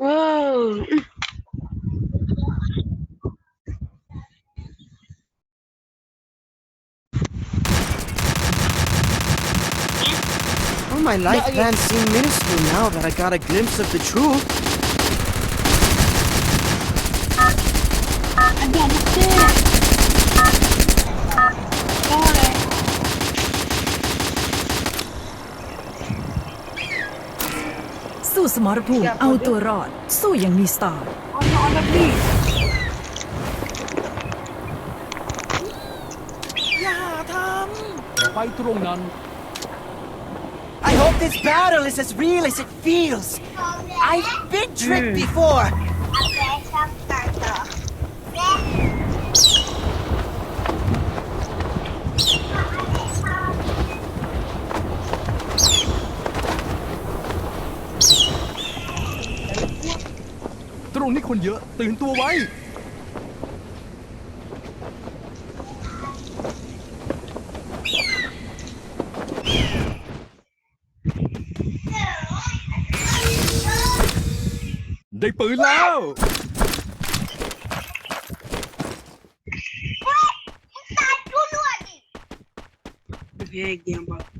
Whoa. Oh, my life plans seem minuscule now that I got a glimpse of the truth. สู้สมรภูมิเอาตัวรอด สู้อย่างมีสไตล์เอานอนแบบนี้ไปตรงนั้น I hope this battle is as real as it feels. I've been tricked before. รงนี้คนเยอะ ตื่นตัวไว้ ได้ปืนแล้วโอ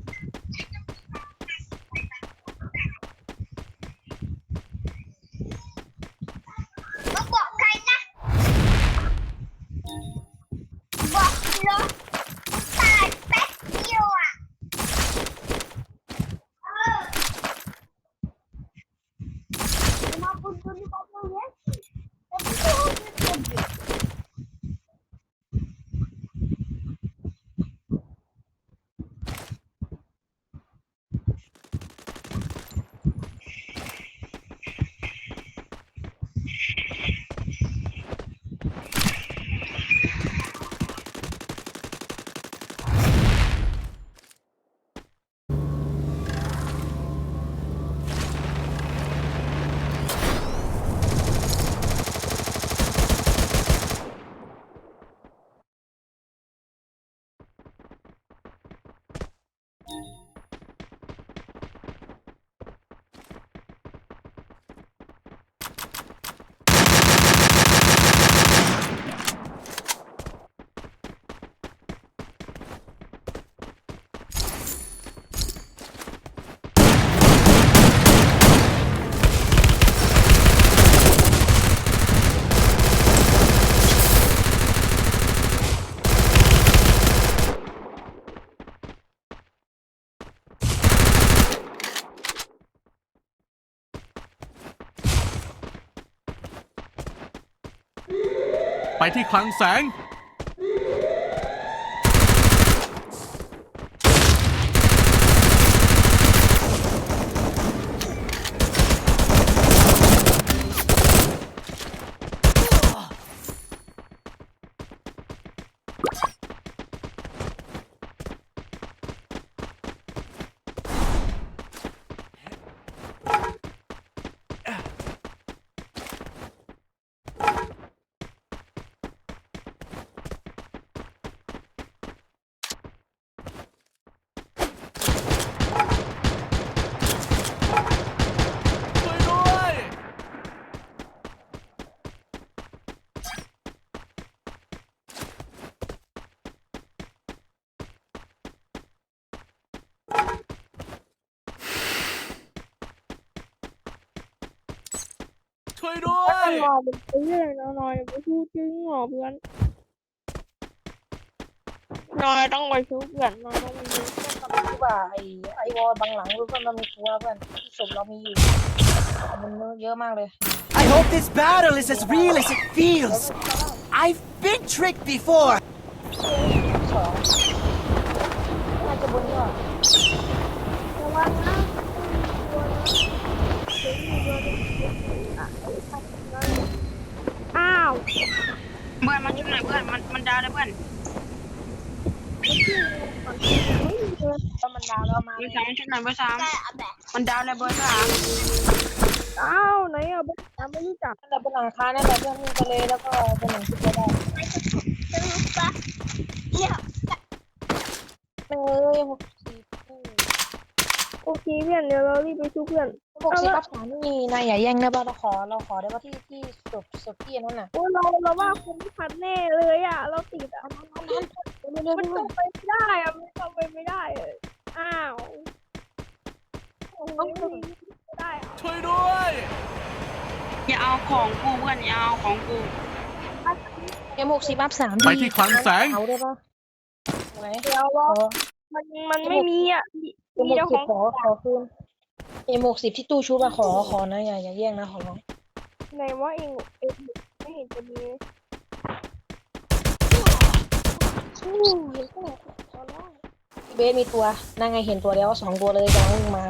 ไปที่คลังแสง ช่วยด้วย ช่วยด้วยนอนเป็นเพื่อนนอนนอยไม่พูดจริงหรอเพื่อนนอยต้องไปช่วยเพื่อนนอยต้องไปช่วยเพื่อนมันคือว่าไอไอวอลบางหลังรู้เพื่อนมันมีตัวเพื่อนที่ศพเรามีอยู่มันเยอะมากเลย I hope this battle is as real as it feels. I've been tricked before. สองน่าจะบนยอด ระวังนะ อ้าวเพื่อนมาช่วยหน่อยเพื่อน แล้วเพื่อนมันดาวแล้วมาเบอร์สามช่วยหน่อยเบอร์สามมันดาวแล้วเบอร์สามอ้าวไหนอะไม่รู้จักแต่บนหลังคานั่นแหละเพื่อนวิ่งไปเลแล้วก็บนหลังคาได้จะรู้ปเนี่ยเอ้ยหกสี่โอเคเพื่อนเดี๋ยวเรารีบไปช่วยเพื่อน หกสิบกับสามนี่นายอย่าแย่งนะบ้าเราขอเราขอได้ว่าที่ที่ศพศพที่นั่นน่ะโอ้เราเราว่าคุณไม่ทันแน่เลยอะ เราติดอะเร็วมันๆเข้าไปไม่ได้อะมันเข้าไปไม่ได้เลยอ้าวโอ้ยไม่ได้อะช่วยด้วย อย่าเอาของกูเพื่อนอย่าเอาของกูเอ็มหกสิบอัพสามไปที่คลังแสง เอาได้ปะไหนเดี๋ยวขรออมันมันไม่มีอะมีเอ็มมีหเจ้ากขสิอบงขอขอคืนเอ็มหกสิบที่ตู้ชุบอะขอขอนะอย่าอย่าแย่งนะขอร้องไหนว่าเองเองไม่เห็นจะมีอู้เห็นก็ขอร้องเบสมีตัวนั่งไงเห็นตัวแล้วสองตัวเลยกำลังวิ่งมา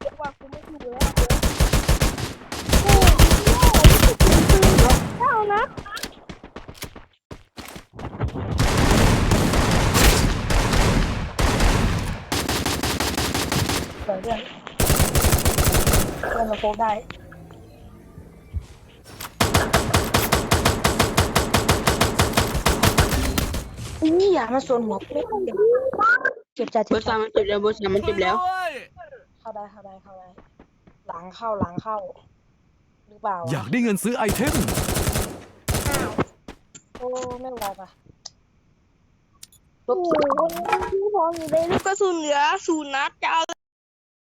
เรียกว่ากูไม่ถูกแล้วโอ้โหเจ้านะ เปิดเรื่อง เรื่องมาโฟกได้นี่อย่ามาส่วนหัวเป๊ะเจ็บใจเบเจ็อบร์ใจสามมันเจ็บแล้วเบอร์สามมันเจ็บแล้ว เข้าได้เข้าได้เข้าได้หลังเข้าหลังเข้า หรือเปล่าอยากได้เงินซื้อไอเทม โอ้ไม่ไหวปะลโอ้บโหสิบพี่พอมีได้ลูกกระสุนเหลือศูนย์นัดจะเอา